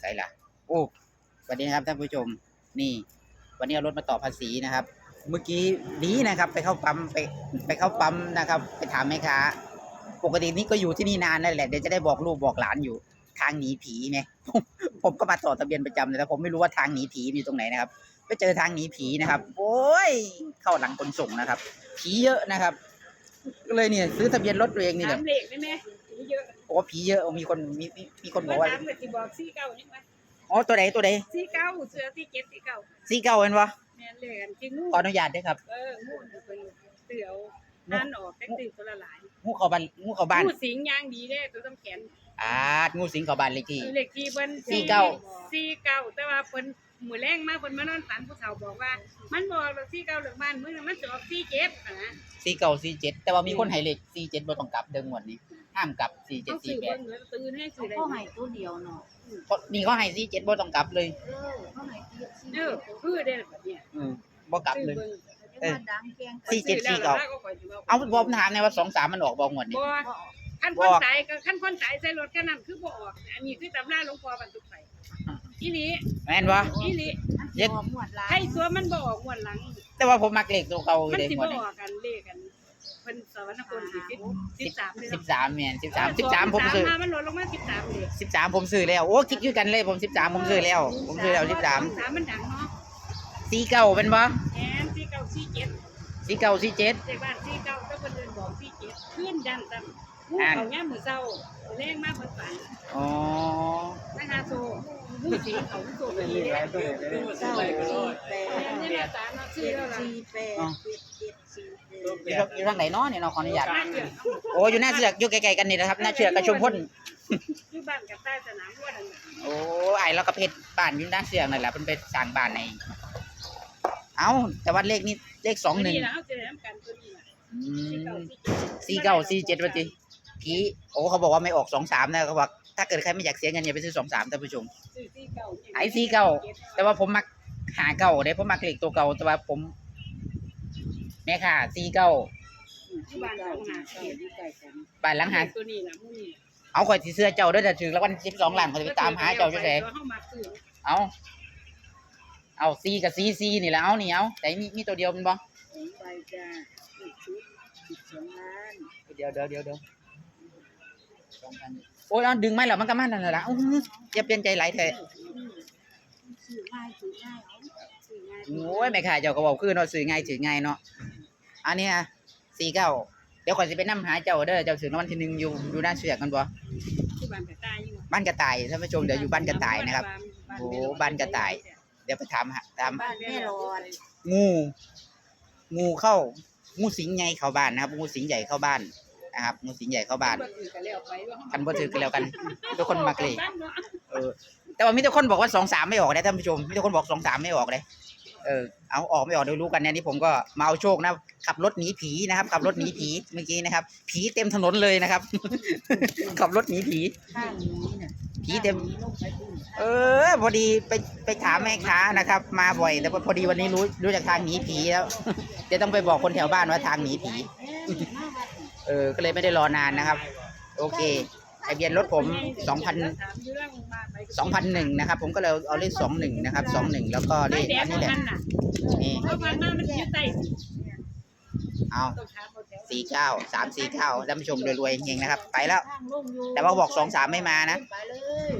ใส่ละโอ้สวัสดีนะครับท่านผู้ชมนี่ วันนี้เอารถมาต่อภาษีนะครับ เมื่อกี้นี้นะครับไปเข้าปั๊มไปไปเข้าปั๊มนะครับ ไปถามแม่ค้าปกตินี่ก็อยู่ที่นี่นานนั่นแหละเดี๋ยวจะได้บอกลูกบอกหลานอยู่ ทางหนีผีไหมผมผมก็มาต่อทะเบียนประจำเลยแต่ผมไม่รู้ว่าทางหนีผีมีตรงไหนนะครับไปเจอทางหนีผีนะครับ โอ้ยเข้าหลังคนส่งนะครับ ผีเยอะนะครับ ก็เลยเนี่ยซื้อทะเบียนรถตัวเองนี่แหถาละมเลขได้ไหมมีเยอะโอ้ผีเยอะมีคนมีมีมีคนบมาอกว่าถามกับที่บอกสี่เก้ายังไงอ๋อตัวไหนตัวไหนสี่เก้าเสือสี่เจ็ดสี่เก้าสีเก้าเห็นปะแม่นเลยกันจริงงูขออนุญาตด้วยครับเอองูเป็นเสืออ่านออกแต่ตื่นตัวละหลายงูเข้าบ้านงูเข้าบ้านงูสิงยางดีเด้ตัวต้องแขน อ่างูสิงเข้าบ้านเลขที่ เลขที่เพิ่นสี่เก้า สี่เก้าแต่ว่าเพิ่น มือแรงมาเพิ่นมานอนฝันผู้เฒ่าบอกว่า มันบอกเลขสี่เก้าเลขบ้านมึงน่ะมันจะออกสี่เจ็ดนะสีเก้าสีเจ็ดแต่ว่ามีคนให้เลขสีเจ็ดบ่ต้องกลับเดิมหมดนี้ห้ามกลับสี่เจ็ดเขาสี่สื่อแปเบิ่ดงเหมือนตื่นให้เขาสื่อได้เข้าให้ตัวเดียวเนาะเพราะนี่เขาให้สีเจ็ดบ่ต้องกลับเลยเออเข้าให้เกียรติเออคือได้แบบเนี้ยอืมบ่กลับสื่อเลยเบิ่งเออ ดังแกงสี่เจ็ดสี่เก้าแล้วก็ข่อยสิว่เอาผมถามในอยว่าสองสามมันออกบ่หมดนี่บ่บ่ขั้นคนตายก็ขั้นคนตายใส่รถคันนั้นคือบ่ออก อันนี้คือตำราหลวงพ่อบรรทุกไป อีหลีแม่นบ่อีหลีเย็ดหมวดลายให้ตัวมันบ่ออกงวดหลัง แต่ว่าผมมักเลขตัวเก่าอยู่มันเด้สิหมบ่ดอนี่อกกันเลขกันเพิ่นสวรรคตสิสิสิบสามเลยสิบสามแม่นสิบสามสิบสามผมซื้อมามันลดลงมาสิบสามเลยสิบสามผมซื้อแล้วโอ้คิดอยู่กันเลยผมสิบสามผมซื้อแล้ว ผมซื้อแล้วสิบสามสามมันดังเนาะสีเก้าเป็นบ่แอนสี่เก้าสี่เจ็ดสีเก้าสีเจ็ด เด็กบ้านสี่เก้าก็เพิ่นเดินบอกสี่เจ็ดขึ้นยันซ้ำงูเขาย่ามมื้อเช้าแรงมากเพิ่นฝันอ๋อนะ สีเขาโซไปเลย เก้าสี่แปดนี่แหลือแล้วล่ะสี่แปดเจ็ดเจ็ดสี่แปดอยู่ทางอยู่ทางไหนเนาะเนี่ยเนาะขออนุญาตโอ้อยู่หน้าเสือกอยู่ไกลๆกันนี่นะครับหน้าเสือกกับชุมพลอยู่บ้านกับใต้สนามวัวนั่นน่ะโอ้ไอ้เราก็เพชรบ้านอยู่หน้าเสือกนั่นแหละเพิ่นไปสร้างบ้านในเอ้าแต่ว่าเลขนี้เลขสองหนึ่งนี่นะเขาจะได้ทำกันตัวนี้นะอืสี่เก้ามสี่เจ็ดสี่เก้าสี่เจ็ดวันทีผีโอ้เขาบอกว่าไม่ออกสองสามนะเขาบอก ถ้าเกิดใครไม่อยากเสียเงินอย่าไปซื้อสองสามท่านผู้ชมซื้อสี่เก้าไอ้สี่เก้าแต่ว่าผมมักหาเก่าเด้ผมมักเลขตัวเก่าแต่ว่าผม แม่ค่ะสี่เก้าที่บ้านสองหาเขียนใกล้กันบ้านหลังหาตัวนี้นะมูนี่เอาข่อยสิเสื้อเจ้าเด้วยแต่ถึงแล้ววันสิบสองล้านเขาจะไปตามหาเจ้าจะไหนเข้ามาซื้อเอาเอาซีกับซีซีนี่แหละเอานี่เอาแต่มีมีตัวเดียวมันบ่ไปจ้าอีกชุดสิบสองล้านเดี๋ยวเดี๋ยวเดี๋ยวเดี๋ยวสองพัน โอ้ยเอาดึงไม่หรอมันก็มันนั่นแหละอู้หูอย่าเปลี่ยนใจไหลายเถอะซื้อง่ายซื้อง่ายเอาซื้อง่ายโอ้ยแม่ค่ะเจ้าก็บอกคือเนาะสื่อง่ายถือง่ายเนาะอันนี้อะสี่เก้าเดี๋ยวข่อยสิไปนํหาเจ้าเด้อเจ้าถึงวันที่หนึ่งอยู่อยู่ด้านเสือกกันบ่ที่บ้านกระต่ายอยู่บ้านกระต่ายท่านผู้ชมเดี๋ยวอยู่บ้านกระต่ายนะครับ โอ้บ้านกระต่าย เดี๋ยวไปถามหาถามบ้านแม่รอดงู งูเข้า งูสิงใหญ่เข้าบ้านนะครับ งูสิงใหญ่เข้าบ้าน นะครับงูสิงใหญ่เข้าบ้านคันบ่ถือกันแล้วกันทุกคนมักเลยเออ แต่ว่ามีแต่คนบอกว่าสองสามไม่ออกนะท่านผู้ชมมีแต่คนบอกสองสามไม่ออกเลยเออเอาออกไม่ออกเดี๋ยวรู้กันเนี่ยนี่ผมก็มาเอาโชคนะขับรถหนีผีนะครับ ขับรถหนีผีเมื่อกี้นะครับ ผีเต็มถนนเลยนะครับ ขับรถหนีผีข้างนี้น่ะผีเต็มลงไปดูเออ พอดีไปไปถามแม่ค้านะครับ มาบ่อยแต่ว่าพอดีวันนี้รู้รู้จากทางหนีผีแล้วเดี๋ยวต้องไปบอกคนแถวบ้านว่าทางหนีผี เออก็เลยไม่ได้รอนานนะครับ โอเคทะเบียนรถผมสองพันสองพันหนึ่งนะครับ ผมก็เลยเอาเลขสองหนึ่งนะครับสองหนึ่งแล้วก็เลไม่ขแดอังนนี้แหละมันน่ะนี่เพราะพันหน้ามันอยู่ใต้เอาต้นขาเขาแถวสี่เก้าสามสี่เก้าท่านผู้ชมรวยๆเฮงๆนะครับ ไปแล้วข้างลงอยู่แต่ว่าบอกสองสามไม่มานะไปเลย